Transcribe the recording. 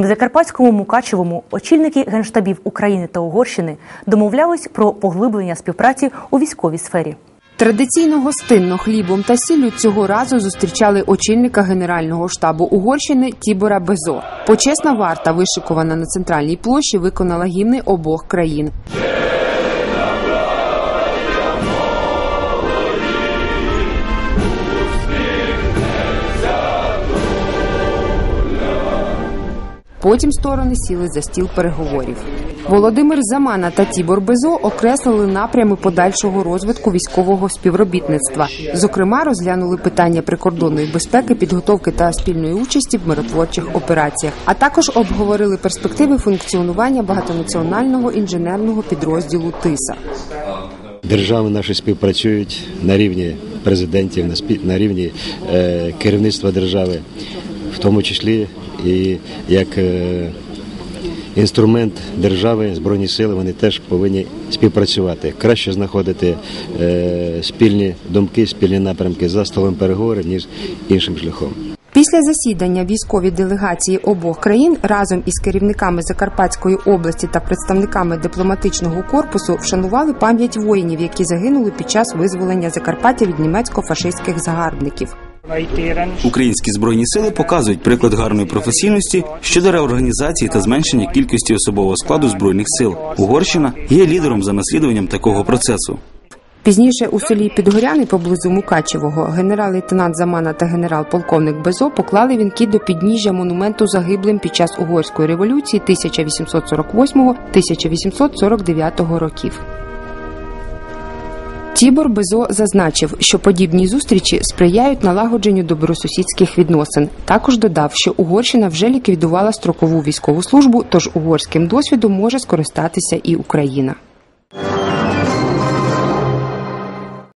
На Закарпатському Мукачевому очільники генштабів України та Угорщини домовлялись про поглиблення співпраці у військовій сфері. Традиційно гостинно хлібом та сіллю цього разу зустрічали очільника Генерального штабу Угорщини Тібора Безо. Почесна варта, вишикована на центральній площі, виконала гімни обох країн. Потім сторони сіли за стіл переговорів. Володимир Замана та Тібор Безо окреслили напрями подальшого розвитку військового співробітництва. Зокрема, розглянули питання прикордонної безпеки, підготовки та спільної участі в миротворчих операціях, а також обговорили перспективи функціонування багатонаціонального інженерного підрозділу ТИСА. Держави наші співпрацюють на рівні президентів, на рівні е, керівництва держави, в тому числі і як е, інструмент держави, збройні сили, вони теж повинні співпрацювати. Краще знаходити е, спільні думки, спільні напрямки за столом переговорів, ніж іншим шляхом. Після засідання військові делегації обох країн разом із керівниками Закарпатської області та представниками дипломатичного корпусу вшанували пам'ять воїнів, які загинули під час визволення Закарпаття від німецько-фашистських загарбників. Українські збройні сили показують приклад гарної професійності щодо реорганізації та зменшення кількості особового складу збройних сил. Угорщина є лідером за наслідуванням такого процесу. Пізніше у селі Підгоряни поблизу Мукачевого генерал-лейтенант Замана та генерал-полковник Безо поклали вінки до підніжжя монументу загиблим під час угорської революції 1848-1849 років. Тібор Безо зазначив, що подібні зустрічі сприяють налагодженню добросусідських відносин. Також додав, що Угорщина вже ліквідувала строкову військову службу, тож угорським досвідом може скористатися і Україна.